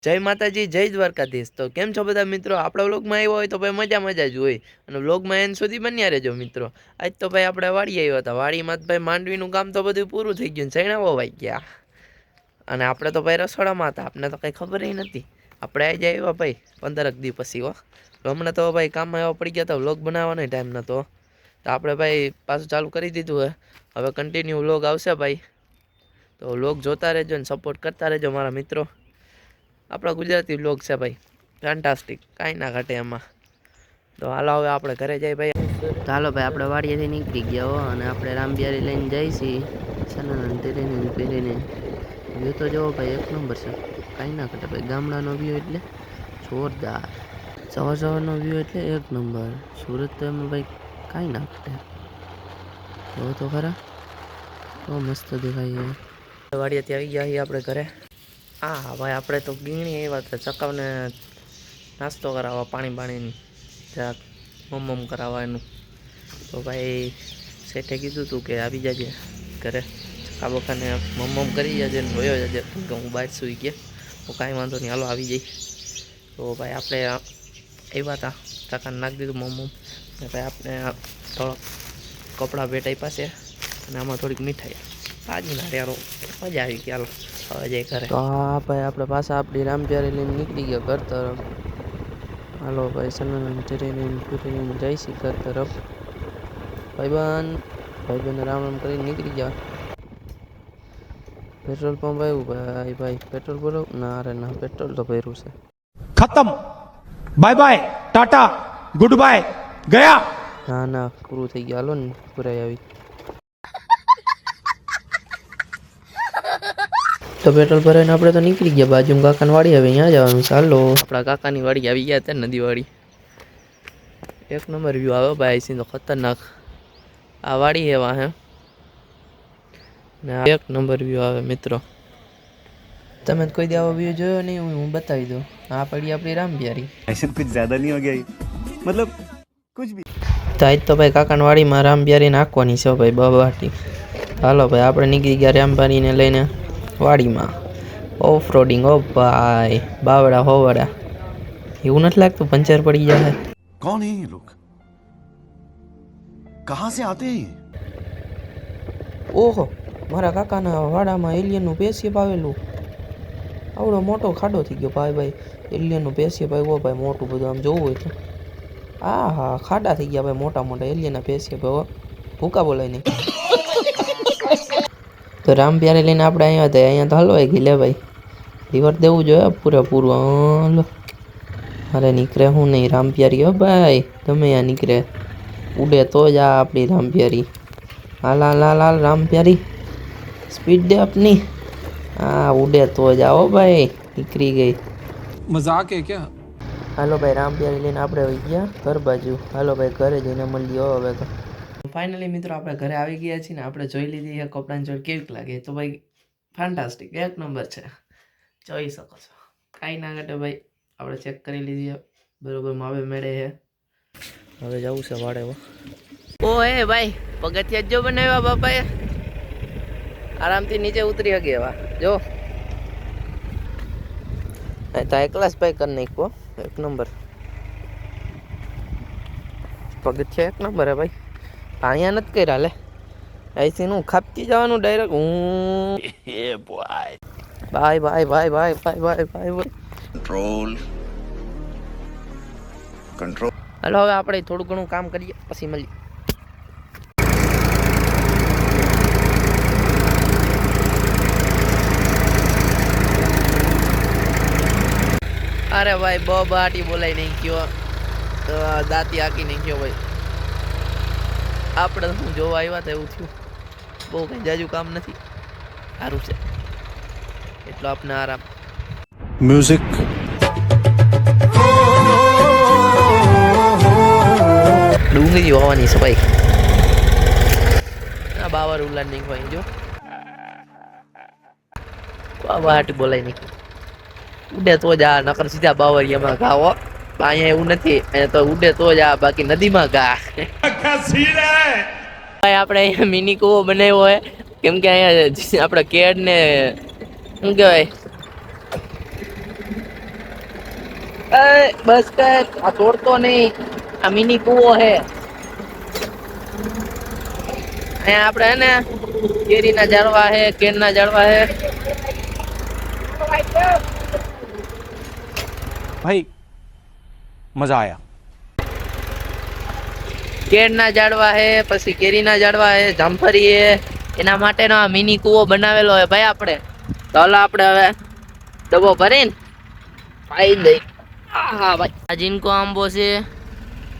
જય માતાજી, જય દ્વારકાધીશ. તો કેમ છો બધા મિત્રો? આપણા વ્લોગમાં આવ્યો હોય તો ભાઈ મજા મજા જ હોય. અને વ્લોગમાં એન સુધી બન્યા રહેજો મિત્રો. આજ તો ભાઈ આપણે વાડી આવ્યા હતા. વાડીમાં ભાઈ માંડવીનું કામ તો બધું પૂરું થઈ ગયું સૈણા વાઈ ગયા. અને આપણે તો ભાઈ રસોડામાં હતા. આપણે તો કંઈ ખબર નથી. આપણે આજે આવ્યા ભાઈ પંદરક દી પછી હો હમણાં તો ભાઈ કામમાં એવા પડી ગયા હતા. વ્લોગ બનાવવાનો ટાઈમ નહોતો. તો આપણે ભાઈ પાછું ચાલુ કરી દીધું હે. હવે કન્ટિન્યુ વ્લોગ આવશે ભાઈ. તો વ્લોગ જોતા રહેજો ને સપોર્ટ કરતા રહેજો મારા મિત્રો. આપણા ગુજરાતી બ્લોગ છે ભાઈ. ફેન્ટાસ્ટિક કાંઈ ના ઘટે એમાં. તો હાલો હવે આપણે ઘરે જઈએ ભાઈ. તો હાલો ભાઈ આપણે વાડીએથી નીકળી ગયા હો અને આપણે રામબિયારી લઈને જઈએ છીએ. સનાનંદ તેરીને પહેરીને વ્યૂ તો જોવો ભાઈ એક નંબર છે. કાંઈ ના ઘટે ભાઈ ગામડાનો વ્યૂ એટલે જોરદાર. સવાર સવારનો વ્યૂ એટલે એક નંબર. સુરત તો એમાં ભાઈ કાંઈ ના ઘટે. તો ખરા. બહુ મસ્ત દેખાય વાડીએથી આવી ગયા છીએ આપણે ઘરે. હા ભાઈ આપણે તો ગીણી આવ્યા હતા, ચકાવને નાસ્તો કરાવવા, પાણી પાણીની જરાક મમ કરાવવા એનું તો ભાઈ શેઠે કીધું હતું કે આવી જાજે ઘરે. ચકા બકાને મમ કરી જાજે ને રોયો જાજે. કે હું બહાર સૂઈ ગયા. તો કાંઈ વાંધો નહીં, હાલો આવી જઈ. તો ભાઈ આપણે આવ્યા હતા. ચકાને નાખી દીધું મમ ને ભાઈ આપણે થોડોક કપડાં ભેટ આપ્યા છે અને આમાં થોડીક મીઠાઈ. તાજી ના યારો મજા આવી ગઈ, હાલો. હવે જઈ કરે તો હા ભાઈ આપણે પાછા આપણી રામપ્યારી લઈને નીકળી ગયા ઘર તરફ હાલો ભાઈ સનાનંદ ચરીને ફરીને જઈ છી ઘર તરફ ભાઈબંધ ભાઈબંધ રામ રામ કરીને નીકળી ગયા પેટ્રોલ પંપ આવ્યું ભાઈ ભાઈ પેટ્રોલ ભરો ના અરે ના પેટ્રોલ તો ભર્યું છે ખતમ bye bye tata goodbye ગયા ના ના પૂરું થઈ ગયા હાલો ને પૂરાઈ આવી તો પેટ્રોલ ભરાઈને આપણે તો નીકળી ગયા બાજુમાં કાકાની વાડી હવે અહીંયા જવાનું ચાલો આપણા કાકાની વાડી આવી ગયા હતા નદી વાડી એક નંબર વ્યૂ આવે ભાઈ સી તો ખતરનાક આ વાડી એવા હે ને આ એક નંબર વ્યૂ આવે મિત્રો તમે તો કોઈ દી આવો વ્યૂ જોયો નહીં હું હું બતાવી દઉં આ પડી આપણી રામબિહારી ऐसे कुछ ज्यादा नहीं हो गया ये? मतलब कुछ भी તો આજ તો ભાઈ કાકાની વાડીમાં રામબિહારી નાખવાની છે ભાઈ બબાટી હાલો ભાઈ આપણે નીકળી ગયા રામબારીને લઈને વાડીમાં ઓફ રોડિંગ ઓ ભાઈ બાવડા હોવાડા એવું નથી લાગતું પંચર પડી જાય. કોણ હે લોક? કહા સે આતે ઓહો મારા કાકાના વાડામાં એલિયનનું પેસીપ આવેલું આવડો મોટો ખાડો થઈ ગયો ભાઈ ભાઈ. એલિયનનું પેસીપ આવ્યો ભાઈ મોટું બધું આમ જોવું હોય તો. આ હા ખાડા થઈ ગયા ભાઈ મોટા મોટા એલિયનના પેસીપ ભૂકા બોલાય નહીં. तो राम प्यारे लेने आप अँ तो हलवा गिले भाई रिवर देव जो है पूरा पूरा लो अरे निकरे हूँ नहीं राम प्यारी हो भाई तमें यहाँ निकरे उड़े तो जा अपनी राम प्यारी आला लाल लाल राम प्यारी स्पीड दे अपनी हाँ उड़े तो जाओ भाई निकरी गई मज़ाक है क्या हेलो भाई राम प्यारी लेने आप घर बाजू हेलो भाई घर जी ने मल लियो हमें तो ફાઇનલી મિત્રો આપણે ઘરે આવી ગયા છીએ ને આપણે જોઈ લીધી છે કપડાની જોડ કેવીક લાગે. તો ભાઈ ફાન્ટાસ્ટિક એક નંબર છે. જોઈ શકો છો. કાંઈ ના ઘટે ભાઈ. આપણે ચેક કરી લીધી બરોબર માવે મેળે છે. હવે જવું છે વાડે ઓ હે ભાઈ, પગથિયા જ બનાવ્યા બાપાએ. આરામથી નીચે ઉતરી શકે એવા જો. તો એકલા ભાઈ કરી નાખો એક નંબર. પગથિયા એક નંબર હે ભાઈ. પાણિયા નથી કર્યા લે. અહીંથી હું ખાપકી જવાનું ડાયરેક્ટ હું. એ bye bye bye bye bye bye ભાઈ ભાઈ કંટ્રોલ કંટ્રોલ હલો હવે આપણે થોડું ઘણું કામ કરીએ પછી મળીએ. અરે ભાઈ બ બાટી બોલાઈ નહીં ગયો દાંતી આકી નહીં ગયો ભાઈ. આપણે હું જોવા આવ્યા હતા એવું થયું. બહુ કંઈ જાજુ કામ નથી. સારું છે. એટલો આપને આરામ. મ્યુઝિક ડુંગળી હોવાની છે ભાઈ આ બાવર ઉલાની હોય જો. વાટ બોલાય નહીં ઉડે તો જ આ નકર સીધા બાવરિયામાં ગાવો અહીંયા એવું નથી. અહીંયા તો ઉડે તો જ આ બાકી નદીમાં ગા ભાઈ, આપણે અહીંયા મિની કૂવો બનાવ્યો હોય. કેમ કે અહીંયા આપણે કેડ ને શું કહેવાય? બસ કર આ તોડતો નહીં. આ મિની કૂવો હે અહીંયા આપણે હે ને, કેરીના ઝાડવા હે કેરના ઝાડવા હે भाई મજા આવ્યા કેળના ઝાડવા હે, પછી કેરીના ઝાડવા હે જામફરી હે. એના માટેનો આ મિની કૂવો બનાવેલો હે ભાઈ આપણે. તો હાલો આપણે હવે ડબ્બો ભરીને પાઈ દઈ હા, ભાઈ. આ જીનકો આંબો છે.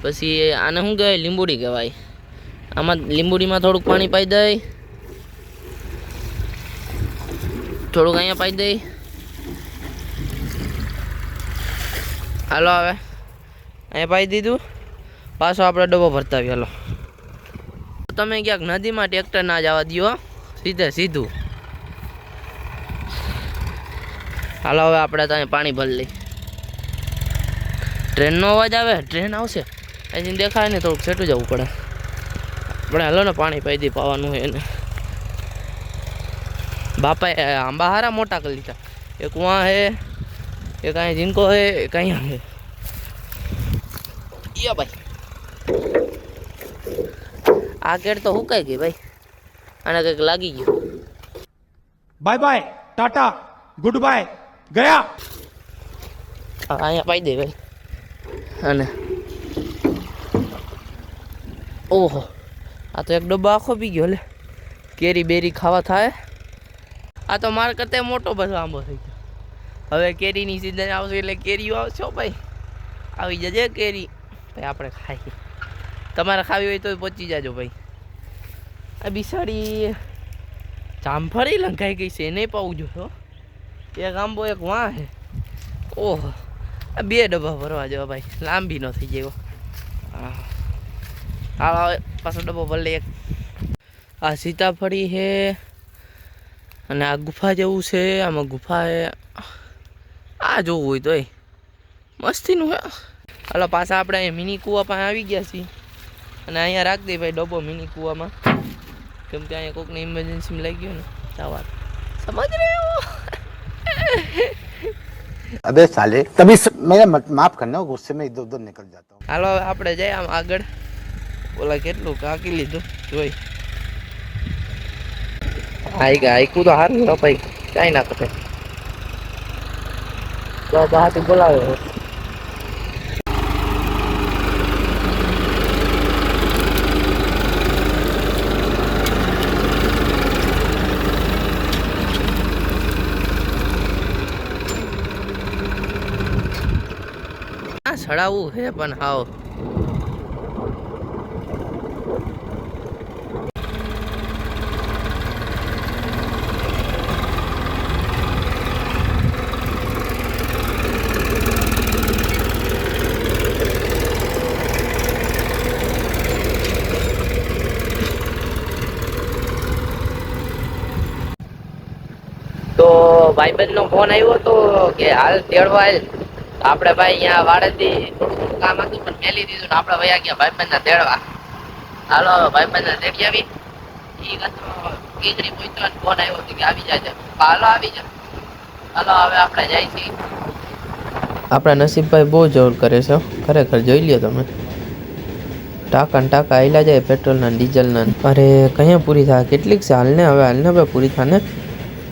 પછી આને શું કહેવાય? લીંબુડી કહેવાય. આમાં લીંબુડીમાં થોડુંક પાણી પાઈ દઈ. થોડુંક અહીંયા પાઈ દઈ. હાલો હવે. અહીંયા પાઈ દીધું. પાછો આપણે ડબ્બો ભરતા હેલો. તમે ક્યાંક નદીમાં ટ્રેક્ટર ના જવા દો. સીધે સીધું. હાલો, હવે આપણે ત્યાં પાણી ભરી લઈ ટ્રેનનો અવાજ આવે? ટ્રેન આવશે? અહીંથી દેખાય ને થોડુંક સેટું જવું પડે. આપણે હાલો ને પાણી પાઈ દી પાવાનું હોય એને. બાપાએ આંબા હારા મોટા કરી લીધા. એક કુવા હે એક અહીં જીનકો હે, એક અહીંયા હે. યો ભાઈ. આ કેડ તો હુકાઈ ગઈ ભાઈ? અને કંઈક લાગી ગયું. Bye bye tata goodbye ગયા. અહીંયા પાઈ દે ભાઈ. અને ઓહો આ તો એક ડબ્બો આખો પી ગયો લે. કેરી બેરી ખાવા થાય. આ તો મારા કરતા મોટો બધો આંબો થઈ ગયો. હવે કેરીની સીઝન આવશે એટલે કેરીઓ આવશે ભાઈ. આવી જજે કેરી. ભાઈ, આપણે ખાઈએ. તમારે ખાવી હોય તો પહોંચી જાજો ભાઈ. આ બિસાડી જામફળી લંકાઈ ગઈ છે, એને પાવું હો. એક આંબો, એક વાં છે. ઓહો, આ બે ડબ્બા ભરવા જવા ભાઈ, લાંબી ન થઈ જાય, હા. પાછો ડબ્બો ભરી એક આ સીતાફળી છે, અને આ ગુફા જેવું છે, આમાં ગુફા આ જોવું હોય તોય. મસ્તીનું હે હલો પાછા આપણે અહીંયા મિની કૂવા પાસે આવી ગયા છીએ. અને અહીંયા રાખી દઈએ ભાઈ ડબ્બો મિની કૂવામાં. કેમ કે અહીંયા કોકને ઇમરજન્સીમાં લઈ ગયો ને સવાર સમજ રહ્યો? અબે સાલે તમે મેં માફ કરના ગુસ્સે મેં ઇધર ઉધર નીકળ જાતા. હું હાલો આપણે જઈએ આમ આગળ. ઓલા કેટલું કાકી લીધું? જોઈ. આઈ ગયા આઈકું તો હારું તો ભાઈ. કાંઈ ના કરે બોલાવે. આ છે પણ હાવ. તો ભાઈબંધનો ફોન આવ્યો હતો કે હાલ તેડવા આલ આપણે ભાઈ અહીંયા વાડેથી કામ હતું પણ મેલી દીધું ને આપણે વયા ગયા ભાઈબંધને તેડવા. હાલો હવે ભાઈબંધને તેડી આવી. કીચડી પૂછતો ને ફોન આવ્યો હતો કે આવી જાય હાલો આવી જા. હાલો હવે આપણે જાય છીએ. આપણા નસીબભાઈ બહુ જોર કરે છે ખરેખર જોઈ લ્યો તમે. ટાંકા ટાંકા આવેલા જાય પેટ્રોલના ડીઝલના અરે કયા પૂરી થાય કેટલીક છે? હાલને હવે હાલને હવે પૂરી થાય ને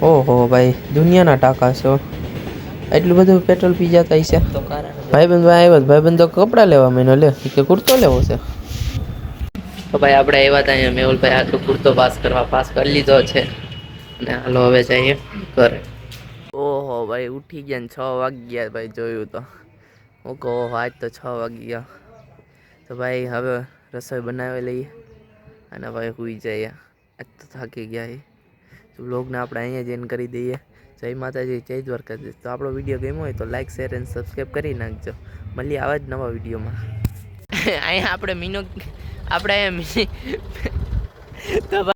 ઓહો ભાઈ, દુનિયાના ટાંકા છે. એટલું બધું પેટ્રોલ પી જતા છે. ભાઈબંધ ભાઈ આવ્યો તો ભાઈબંધ તો કપડાં લેવા મહિનો લે ઈ કે કુર્તો લેવો છે. તો ભાઈ આપણે આવ્યા હતા અહીંયા મેહુલભાઈ આટલું કુર્તો પાસ કરવા પાસ કરી લીધો છે. અને હાલો હવે જઈએ ઘરે. ઓહો ભાઈ ઉઠી ગયા ને છ વાગ્યા ભાઈ જોયું તો. હું કહો આજ તો છ વાગ્યા. તો ભાઈ હવે રસોઈ બનાવી લઈએ અને ભાઈ સુઈ જઈએ. આજ તો થાકી ગયા છે તો બ્લોગને આપણે અહીંયા જ એન્ડ કરી દઈએ. જય માતાજી, જય દ્વારકાધીશ. તો આપણો વીડિયો ગમ્યો હોય તો લાઈક શેર એન્ડ સબસ્ક્રાઈબ કરી નાખજો. મળીએ આવા જ નવા વિડીયોમાં. અહીંયા આપણે મીનો, આપણે તો